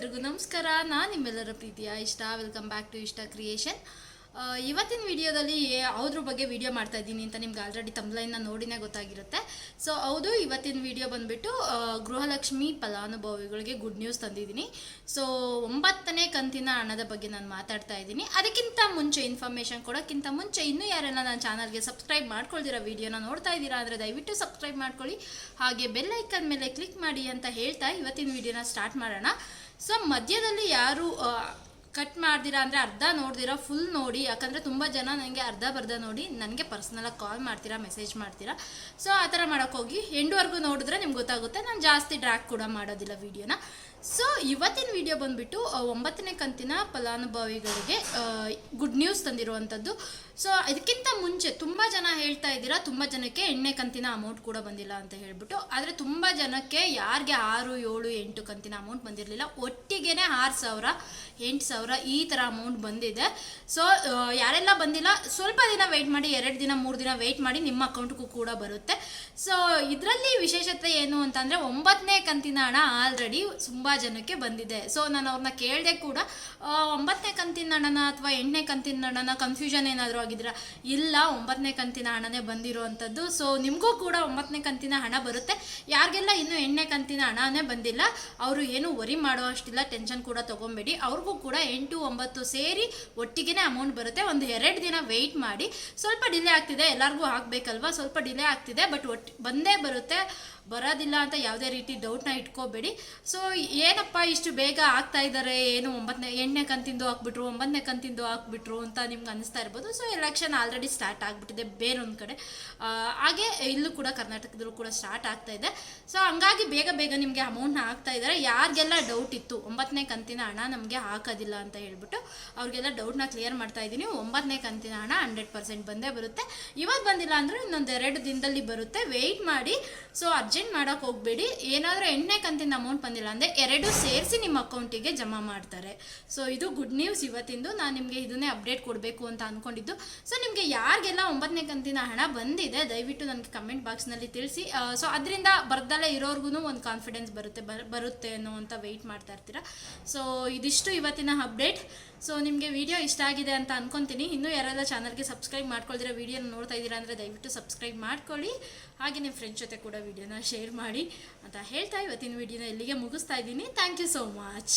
ಎಲ್ರಿಗೂ ನಮಸ್ಕಾರ. ನಾನು ನಿಮ್ಮೆಲ್ಲರ ಪ್ರೀತಿಯ Ishta. Welcome back to Ishta creation ಇವತ್ತಿನ ವಿಡಿಯೋದಲ್ಲಿ ಅವ್ರ ಬಗ್ಗೆ ವಿಡಿಯೋ ಮಾಡ್ತಾ ಇದ್ದೀನಿ ಅಂತ ನಿಮ್ಗೆ ಆಲ್ರೆಡಿ ತಮ್ಲೈನ್ನ ನೋಡಿನೇ ಗೊತ್ತಾಗಿರುತ್ತೆ. ಸೊ ಹೌದು, ಇವತ್ತಿನ ವಿಡಿಯೋ ಬಂದುಬಿಟ್ಟು ಗೃಹಲಕ್ಷ್ಮಿ ಫಲಾನುಭವಿಗಳಿಗೆ ಗುಡ್ ನ್ಯೂಸ್ ತಂದಿದ್ದೀನಿ. ಸೊ ಒಂಬತ್ತನೇ ಕಂತಿನ ಹಣದ ಬಗ್ಗೆ ನಾನು ಮಾತಾಡ್ತಾ ಇದ್ದೀನಿ. ಅದಕ್ಕಿಂತ ಮುಂಚೆ ಇನ್ಫಾರ್ಮೇಷನ್ ಕೊಡೋಕ್ಕಿಂತ ಮುಂಚೆ ಇನ್ನೂ ಯಾರೆಲ್ಲ ನನ್ನ ಚಾನಲ್ಗೆ ಸಬ್ಸ್ಕ್ರೈಬ್ ಮಾಡ್ಕೊಳ್ದಿರೋ ವಿಡಿಯೋನ ನೋಡ್ತಾ ಇದ್ದೀರಾ ಅಂದರೆ ದಯವಿಟ್ಟು ಸಬ್ಸ್ಕ್ರೈಬ್ ಮಾಡ್ಕೊಳ್ಳಿ. ಹಾಗೆ ಬೆಲ್ ಮೇಲೆ ಕ್ಲಿಕ್ ಮಾಡಿ ಅಂತ ಹೇಳ್ತಾ ಇವತ್ತಿನ ವಿಡಿಯೋನ ಸ್ಟಾರ್ಟ್ ಮಾಡೋಣ. ಸೊ ಮಧ್ಯದಲ್ಲಿ ಯಾರು ಕಟ್ ಮಾಡ್ದಿರಾ ಅಂದರೆ ಅರ್ಧ ನೋಡ್ದಿರಾ ಫುಲ್ ನೋಡಿ, ಯಾಕಂದರೆ ತುಂಬ ಜನ ನನಗೆ ಅರ್ಧ ಬರ್ಧ ನೋಡಿ ನನಗೆ ಪರ್ಸ್ನಲಾಗಿ ಕಾಲ್ ಮಾಡ್ತೀರಾ ಮೆಸೇಜ್ ಮಾಡ್ತೀರಾ. ಸೊ ಆ ಥರ ಮಾಡೋಕ್ಕೋಗಿ ಎಂಡ್ವರೆಗೂ ನೋಡಿದ್ರೆ ನಿಮ್ಗೆ ಗೊತ್ತಾಗುತ್ತೆ. ನಾನು ಜಾಸ್ತಿ ಡ್ರ್ಯಾಕ್ ಕೂಡ ಮಾಡೋದಿಲ್ಲ ವಿಡಿಯೋನ ಸೊ ಇವತ್ತಿನ ವಿಡಿಯೋ ಬಂದುಬಿಟ್ಟು ಒಂಬತ್ತನೇ ಕಂತಿನ ಫಲಾನುಭವಿಗಳಿಗೆ ಗುಡ್ ನ್ಯೂಸ್ ತಂದಿರುವಂಥದ್ದು. ಸೊ ಇದಕ್ಕಿಂತ ಮುಂಚೆ ತುಂಬ ಜನ ಹೇಳ್ತಾ ಇದ್ದೀರಾ, ತುಂಬ ಜನಕ್ಕೆ ಎಣ್ಣೆ ಕಂತಿನ ಅಮೌಂಟ್ ಕೂಡ ಬಂದಿಲ್ಲ ಅಂತ ಹೇಳ್ಬಿಟ್ಟು. ಆದರೆ ತುಂಬ ಜನಕ್ಕೆ ಯಾರಿಗೆ ಆರು, ಏಳು, ಎಂಟು ಕಂತಿನ ಅಮೌಂಟ್ ಬಂದಿರಲಿಲ್ಲ. ಒಟ್ಟಿಗೆ ಆರು ಸಾವಿರ, ಎಂಟು ಸಾವಿರ ಈ ಥರ ಅಮೌಂಟ್ ಬಂದಿದೆ. ಸೊ ಯಾರೆಲ್ಲ ಬಂದಿಲ್ಲ, ಸ್ವಲ್ಪ ದಿನ ವೆಯ್ಟ್ ಮಾಡಿ, ಎರಡು ದಿನ, ಮೂರು ದಿನ ವೆಯ್ಟ್ ಮಾಡಿ ನಿಮ್ಮ ಅಕೌಂಟ್ಗೂ ಕೂಡ ಬರುತ್ತೆ. ಸೊ ಇದರಲ್ಲಿ ವಿಶೇಷತೆ ಏನು ಅಂತಂದರೆ, ಒಂಬತ್ತನೇ ಕಂತಿನ ಹಣ ಆಲ್ರೆಡಿ ತುಂಬ ಜನಕ್ಕೆ ಬಂದಿದೆ. ಸೊ ನಾನು ಅವ್ರನ್ನ ಕೇಳಿದೆ ಕೂಡ ಒಂಬತ್ತನೇ ಕಂತಿನ ಹಣನ ಅಥವಾ ಎಂಟನೇ ಕಂತಿನ ಹಣನ ಕನ್ಫ್ಯೂಷನ್ ಏನಾದರೂ ಆಗಿದ್ರ? ಇಲ್ಲ, ಒಂಬತ್ತನೇ ಕಂತಿನ ಹಣನೇ ಬಂದಿರುವಂಥದ್ದು ಸೊ ನಿಮಗೂ ಕೂಡ ಒಂಬತ್ತನೇ ಕಂತಿನ ಹಣ ಬರುತ್ತೆ. ಯಾರಿಗೆಲ್ಲ ಇನ್ನೂ ಎಂಟನೇ ಕಂತಿನ ಹಣನೇ ಬಂದಿಲ್ಲ, ಅವರು ಏನು ವರಿ ಮಾಡೋ ಅಷ್ಟಿಲ್ಲ ಟೆನ್ಷನ್ ಕೂಡ ತೊಗೊಬೇಡಿ. ಅವ್ರಿಗೂ ಕೂಡ ಎಂಟು, ಒಂಬತ್ತು ಸೇರಿ ಒಟ್ಟಿಗೆನೇ ಅಮೌಂಟ್ ಬರುತ್ತೆ. ಒಂದು ಎರಡು ದಿನ ವೆಯ್ಟ್ ಮಾಡಿ. ಸ್ವಲ್ಪ ಡಿಲೇ ಆಗ್ತಿದೆ, ಎಲ್ಲರಿಗೂ ಆಗಬೇಕಲ್ವಾ? ಸ್ವಲ್ಪ ಡಿಲೇ ಆಗ್ತಿದೆ ಬಟ್ ಒಟ್ಟು ಬಂದೇ ಬರುತ್ತೆ. ಬರೋದಿಲ್ಲ ಅಂತ ಯಾವುದೇ ರೀತಿ ಡೌಟ್ನ ಇಟ್ಕೋಬೇಡಿ. ಸೊ ಏನಪ್ಪ ಇಷ್ಟು ಬೇಗ ಆಗ್ತಾ ಇದ್ದಾರೆ? ಏನು ಒಂಬತ್ತನೇ, ಎಂಟನೇ ಕಂತಿಂದು ಹಾಕ್ಬಿಟ್ರು, ಒಂಬತ್ತನೇ ಕಂತಿಂದು ಹಾಕ್ಬಿಟ್ರು ಅಂತ ನಿಮ್ಗೆ ಅನಿಸ್ತಾ ಇರ್ಬೋದು. ಸೊ ಎಲೆಕ್ಷನ್ ಆಲ್ರೆಡಿ ಸ್ಟಾರ್ಟ್ ಆಗಿಬಿಟ್ಟಿದೆ ಬೇರೊಂದು ಕಡೆ. ಹಾಗೆ ಇಲ್ಲೂ ಕೂಡ ಕರ್ನಾಟಕದಲ್ಲೂ ಕೂಡ ಸ್ಟಾರ್ಟ್ ಆಗ್ತಾ ಇದೆ. ಸೊ ಹಂಗಾಗಿ ಬೇಗ ಬೇಗ ನಿಮಗೆ ಅಮೌಂಟ್ನ ಹಾಕ್ತಾ ಇದ್ದಾರೆ. ಯಾರಿಗೆಲ್ಲ ಡೌಟ್ ಇತ್ತು, ಒಂಬತ್ತನೇ ಕಂತಿನ ಹಣ ನಮಗೆ ಹಾಕೋದಿಲ್ಲ ಅಂತ ಹೇಳ್ಬಿಟ್ಟು ಅವ್ರಿಗೆಲ್ಲ ಡೌಟ್ನ ಕ್ಲಿಯರ್ ಮಾಡ್ತಾ ಇದ್ದೀನಿ. ಒಂಬತ್ತನೇ ಕಂತಿನ ಹಣ ಹಂಡ್ರೆಡ್ ಪರ್ಸೆಂಟ್ ಬಂದೇ ಬರುತ್ತೆ. ಇವತ್ತು ಬಂದಿಲ್ಲ ಅಂದರೆ ಇನ್ನೊಂದು ಎರಡು ದಿನದಲ್ಲಿ ಬರುತ್ತೆ. ವೆಯ್ಟ್ ಮಾಡಿ. ಸೊ ಅರ್ಜೆಂಟ್ ಮಾಡೋಕ್ಕೆ ಹೋಗಬೇಡಿ. ಏನಾದರೂ ಎಂಟನೇ ಕಂತಿನ ಅಮೌಂಟ್ ಬಂದಿಲ್ಲ ಅಂದರೆ ಎರಡು ಸೇರಿಸಿ ನಿಮ್ಮ ಅಕೌಂಟಿಗೆ ಜಮಾ ಮಾಡ್ತಾರೆ. ಸೊ ಇದು ಗುಡ್ ನ್ಯೂಸ್ ಇವತ್ತಿಂದು. ನಾನು ನಿಮಗೆ ಇದನ್ನೇ ಅಪ್ಡೇಟ್ ಕೊಡಬೇಕು ಅಂತ ಅಂದ್ಕೊಂಡಿದ್ದು ಸೊ ನಿಮಗೆ ಯಾರಿಗೆಲ್ಲ ಒಂಬತ್ತನೇ ಕಂತಿನ ಹಣ ಬಂದಿದೆ, ದಯವಿಟ್ಟು ನನಗೆ ಕಮೆಂಟ್ ಬಾಕ್ಸ್ನಲ್ಲಿ ತಿಳಿಸಿ. ಸೊ ಅದರಿಂದ ಬರ್ದಲ್ಲೇ ಇರೋರ್ಗು ಒಂದು ಕಾನ್ಫಿಡೆನ್ಸ್ ಬರುತ್ತೆ ಬರ್ ಬರುತ್ತೆ ಅನ್ನೋ ಅಂತ ವೆಯ್ಟ್ ಮಾಡ್ತಾ ಇರ್ತೀರಾ? ಸೊ ಇದಿಷ್ಟು ಇವತ್ತಿನ ಅಪ್ಡೇಟ್ ಸೊ ನಿಮಗೆ ವಿಡಿಯೋ ಇಷ್ಟ ಆಗಿದೆ ಅಂತ ಅನ್ಕೊಂತೀನಿ. ಇನ್ನೂ ಯಾರೆಲ್ಲ ಚಾನಲ್ಗೆ ಸಬ್ಸ್ಕ್ರೈಬ್ ಮಾಡ್ಕೊಳ್ದಿರೋ ವೀಡಿಯೋನ ನೋಡ್ತಾ ಇದ್ದೀರಾ ಅಂದರೆ ದಯವಿಟ್ಟು ಸಬ್ಸ್ಕ್ರೈಬ್ ಮಾಡ್ಕೊಳ್ಳಿ. ಹಾಗೆ ನಿಮ್ಮ ಫ್ರೆಂಡ್ಸ್ ಜೊತೆ ಕೂಡ ವೀಡಿಯೋನ ಶೇರ್ ಮಾಡಿ ಅಂತ ಹೇಳ್ತಾ ಇವತ್ತಿನ ವೀಡಿಯೋನ ಇಲ್ಲಿಗೆ ಮುಗಿಸ್ತಾ ಇದ್ದೀನಿ. Thank you so much